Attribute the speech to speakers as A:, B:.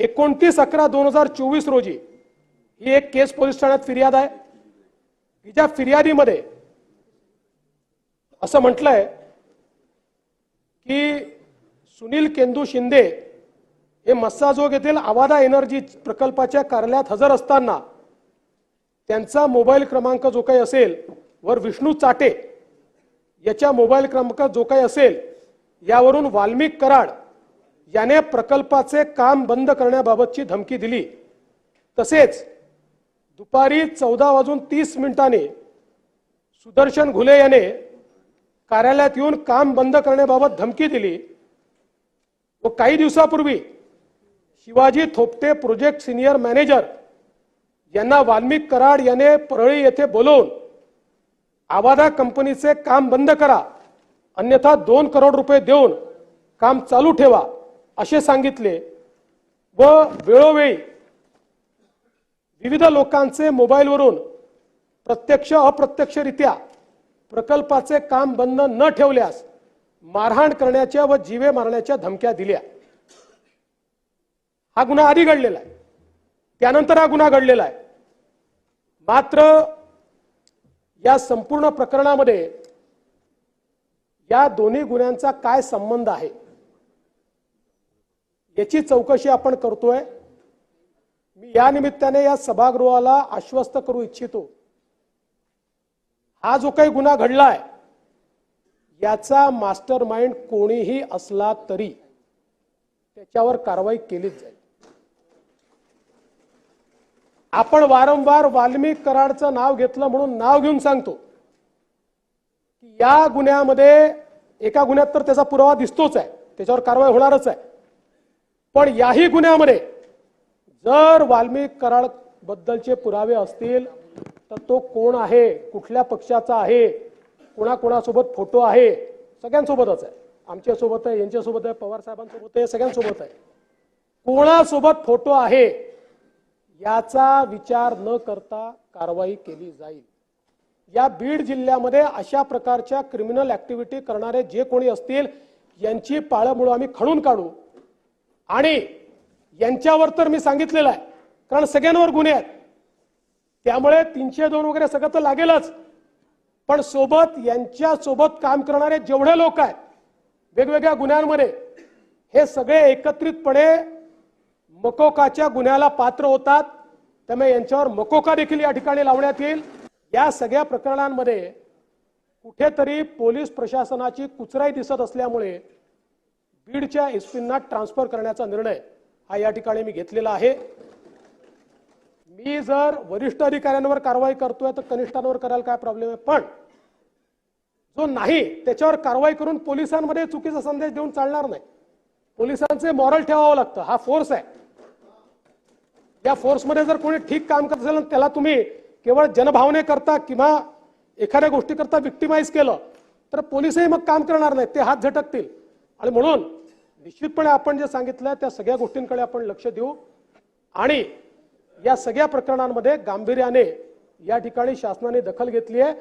A: एकोणतीस अकरा दोन हजार चोवीस रोजी ही एक केस पोलीस ठाण्यात फिर्याद आहे. तिच्या फिर्यादीमध्ये असं म्हटलंय की सुनील केंदू शिंदे हे मस्साजोग येथील आवादा एनर्जी प्रकल्पाच्या कार्यालयात हजर असताना त्यांचा मोबाईल क्रमांक जो काही असेल वर विष्णू चाटे याच्या मोबाईल क्रमांक जो काही असेल यावरून वाल्मिक कराड याने प्रकल्पाचे काम बंद करण्याबाबतची धमकी दिली. तसेच दुपारी चौदा वाजून तीस मिनिटांनी सुदर्शन घुले याने कार्यालयात येऊन काम बंद करण्याबाबत धमकी दिली. व काही दिवसापूर्वी Shivaji Thopte project senior manager यांना वाल्मिक कराड याने परळी येथे बोलवून आवादा कंपनीचे काम बंद करा. अन्यथा दोन करोड रुपये देऊन काम चालू ठेवा. असे सांगितले व वेळोवेळी विविध लोकांचे मोबाईलवरून प्रत्यक्ष अप्रत्यक्षरित्या प्रकल्पाचे काम बंद न ठेवल्यास मारहाण करण्याच्या व जीवे मारण्याच्या धमक्या दिल्या. हा गुन्हा आधी घडलेला आहे. त्यानंतर हा गुन्हा घडलेला आहे. मात्र या संपूर्ण प्रकरणामध्ये या दोन्ही गुन्ह्यांचा काय संबंध आहे? याची चौकशी आपण करतोय. मी या निमित्ताने या सभागृहाला आश्वस्त करू इच्छितो. हा जो काही गुन्हा घडलाय याचा मास्टर माइंड कोणीही असला तरी त्याच्यावर कारवाई केलीच जाईल. आपण वारंवार वाल्मिक कराडचं नाव घेतलं म्हणून नाव घेऊन सांगतो. की या गुन्ह्यामध्ये एका गुन्ह्यात तर त्याचा पुरावा दिसतोच आहे. त्याच्यावर कारवाई होणारच आहे. पण याही गुन्ह्यामध्ये जर वाल्मिक कराड बद्दलचे पुरावे असतील तर तो कोण आहे कुठल्या पक्षाचा आहे कोणाकोणासोबत फोटो आहे सगळ्यांसोबतच आहे. आमच्यासोबत आहे यांच्यासोबत आहे पवार साहेबांसोबत आहे सगळ्यांसोबत आहे. कोणासोबत फोटो आहे याचा विचार न करता कारवाई केली जाईल. या बीड जिल्ह्यामध्ये अशा प्रकारच्या क्रिमिनल ऍक्टिव्हिटी करणारे जे कोणी असतील यांची पाळंमुळं आम्ही खणून काढू. आणि यांच्यावर तर मी सांगितलेलं आहे कारण सगळ्यांवर गुन्हे आहेत. त्यामुळे तीनशे दोन वगैरे सगळं तर लागेलच. पण सोबत यांच्या सोबत काम करणारे जेवढे लोक आहेत वेगवेगळ्या गुन्ह्यांमध्ये हे सगळे एकत्रितपणे मकोकाच्या गुन्ह्याला पात्र होतात. त्यामुळे यांच्यावर मकोका देखील या ठिकाणी लावण्यात येईल. या सगळ्या प्रकरणांमध्ये कुठेतरी पोलीस प्रशासनाची कुचराई दिसत असल्यामुळे बीडच्या एसपींना ट्रान्सफर करण्याचा निर्णय हा या ठिकाणी मी घेतलेला आहे. मी जर वरिष्ठ अधिकाऱ्यांवर कारवाई करतोय तर कनिष्ठांवर करायला काय प्रॉब्लेम आहे? पण जो नाही त्याच्यावर कारवाई करून पोलिसांमध्ये चुकीचा संदेश देऊन चालणार नाही. पोलिसांचे मॉरल ठेवावं लागतं. हा फोर्स आहे. या फोर्समध्ये जर कोणी ठीक काम करत असेल त्याला तुम्ही केवळ जनभावने करता किंवा एखाद्या गोष्टी करता विक्टिमाइज केलं तर पोलिसही मग काम करणार नाहीत ते हात झटकतील. आणि म्हणून निश्चितपणे आपण जे सांगितलं त्या सगळ्या गोष्टींकडे आपण लक्ष देऊ. आणि या सगळ्या प्रकरणांमध्ये गांभीर्याने या ठिकाणी शासनाने दखल घेतली आहे.